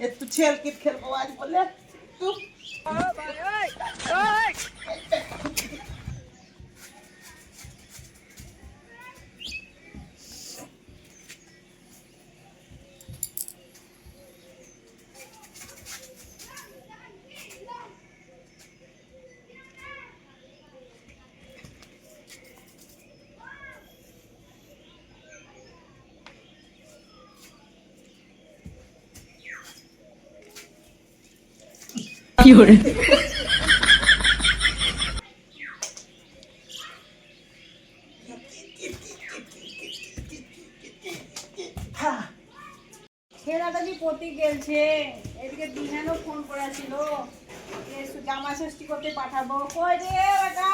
একটু ছেল কিট খেলব আজ বলে তুই হ্যাঁ পতি গেলছে। এদিকে দিনানও ফোন করেছিল। জামা ষষ্ঠী করতে পাঠাবো। কই রে বেটা?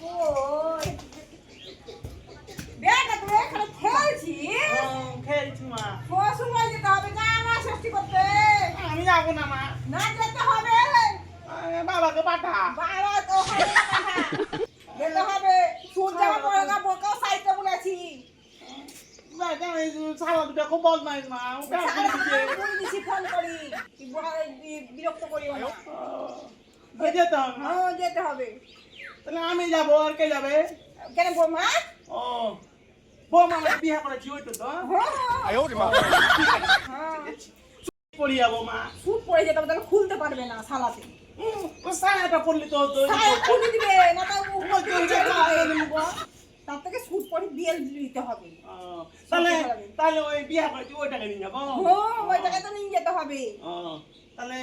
কই? বেটা তুই এখানে খেলছি হুম, খেলছি মা শ্বশুর বাড়ি যেতে হবে জামা ষষ্ঠী করতে আমি যাব না মা। না যেতে হবে। বাবাকে পাঠা। বাবা তো। যেতে হবে। সুর জামা পরে না বোকাও সাইতে বলেছি। খুব বদমাইশ মা। ফোন করি। বিরক্ত যেতে হবে হ্যাঁ যেতে হবে। তাহলে আমি যাব আর কে যাবে? কেন বৌমা? ও বৌমা বিয়ে করেছি ওই তো তো হ্যাঁ। পড়ি যাব মা। সুট পরে যেতে হবে তাহলে খুলতে পারবে না সালাতে সায়াটা পড়লি তো সায়া খুলে দিবে না তো ওই তো ওই যে খাওয়াই দেবো। তার থেকে সুট পরে দিয়ে দিতে হবে। তাহলে তাহলে ওই বিয়ে করেছি ওই টাকা নিয়ে যাব? ওই জায়গায় তো নিয়ে যেতে হবে। তাহলে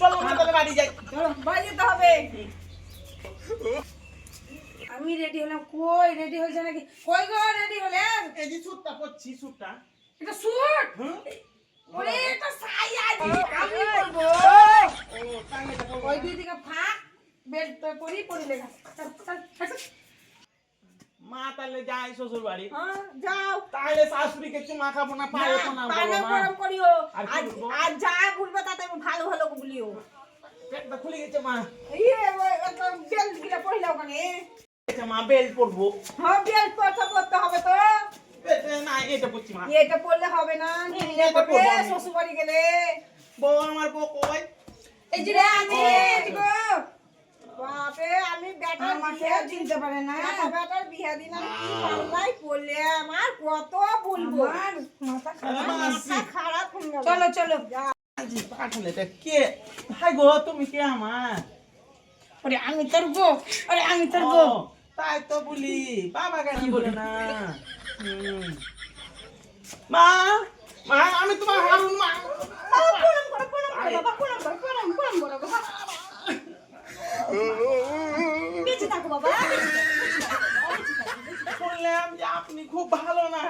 চলো মা তাহলে বাড়ি যাই। বাড়ি যেতে হবে। আমি রেডি হলাম কই রেডি হয়েছে নাকি? কই গো রেডি হলেন? এই যে সুটটা পড়ছি সুটটা এটা সুট হুম? ওরে এটা সায়া দি আমি বলব ও টাঙ্গাইটা পড়ব। ওই দুই দিকে ফাঁক বেল্ট তো করি পরি লেখা চল, চল, চল। মা তাহলে যাই শ্বশুর বাড়ি যাও। তাহলে শাশুড়িকে চুমা খাব না পায়ে প্রণাম করব মা? করিও। আর যা বলবে তাতে ভালো ভালো বলিও পেটটা খুলে গেছে মা। ইয়ে গিলা ওখানে। মা বেল পরবো। হ্যাঁ বেল্ট পরতে পরতে হবে তো। এটা পড়ছি মা। এটা পরলে হবে না। নিয়ে এটা আমি। শ্বশুর বাড়ি গেলে। বউ আমার বউ কই? এই যে আমি এদিকে বাপে আমি বেটার বিয়ে দিতে পারে না। বেটার বিয়ে দিন কি পাল্লাই পড়লে? আমার কত বলব আমার মাথা আরে মাথা খারাপ। চলো চলো। পাঠালে কে? হাই গো তুমি কে আমার? আমি তোর গো আমি তোর গো তাই তো বলি। বাবা কেন বলে? না? হুম। মা মা আমি তোমার হারুন মা প্রণাম করো প্রণাম করো বাবা প্রণাম করো প্রণাম প্রণাম করো বাবা বেঁচে থাকো বাবা শুনলাম যে আপনি খুব ভালো না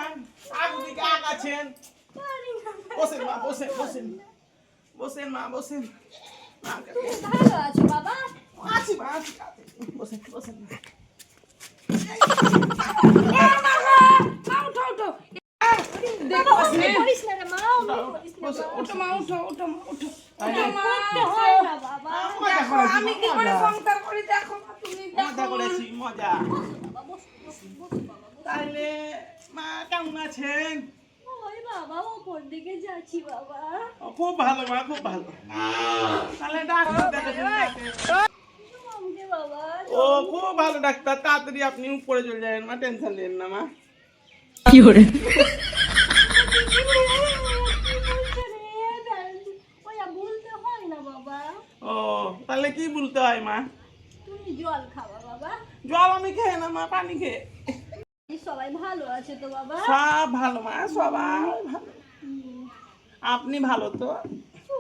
আগু দিকে আগাছেন বসেন মা বসেন বসেন বসেন মা বসেন ভালো আছো বাবা আছি মা আছি। বসেন বসেন করিস না রে মা বসে উঠো মা উঠো উঠো মা। আমি কি করে সংসার করি? দেখো তুমি মজা করেছি মজা। তাহলে মা কেমন আছেন? বাবা ওপর দিকে যাচ্ছি বাবা? খুব ভালো মা খুব ভালো। তাহলে ডাক্তার বাবা ও খুব ভালো ডাক্তার তাড়াতাড়ি আপনি উপরে চলে যাবেন মা টেনশন নেন না মা। কি বলছে রে? ওই আর বলতে হয় না বাবা ও তাহলে কি বলতে হয় মা? তুমি জল খাবা বাবা। জল আমি খেয়ে না মা পানি খেয়ে। সবাই ভালো আছে তো বাবা? সব ভালো মা সবাই ভালো। আপনি ভালো তো?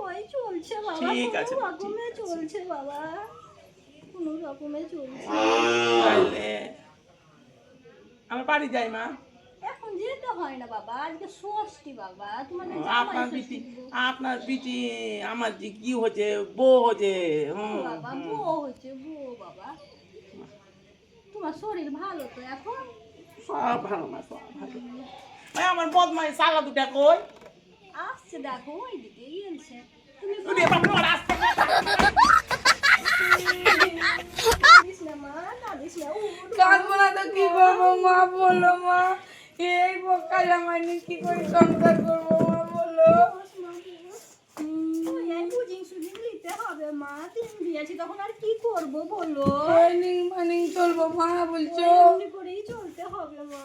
ওই চলছে বাবা। ঠিক আছে, রকমে চলছে বাবা। কোনো রকমে চলছে। তাহলে আমি বাড়ি যাই মা। যেতে হয় না বাবা আজকে ষষ্ঠী বাবা তোমাদের আপনার জামাই পিটি ষষ্ঠী দিব। আপনার পিটি আমার যে কি হচ্ছে বউ হচ্ছে বাবা বউ হচ্ছে বউ বাবা। তোমার শরীর ভালো তো এখন? সব ভালো মা সব ভালো। আমার বদমাই সালা দুটা কই? আসছে দেখো ওইদিকে গেলছে তুমি বাবা রাস্তা কাঁদিস না মা কাঁদিস না উঠ। কাঁদবো না তো কি করব মা বলো মা। এই বোকার আমার কি করে সংসার করব মা বলো? মা। তিন দিয়েছি তখন আর কি করব বলো? ট্রেনিং মানিং চলবো মা বলছো? এমনি করেই চলতে হবে মা।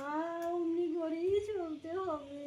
এমনি করেই চলতে হবে।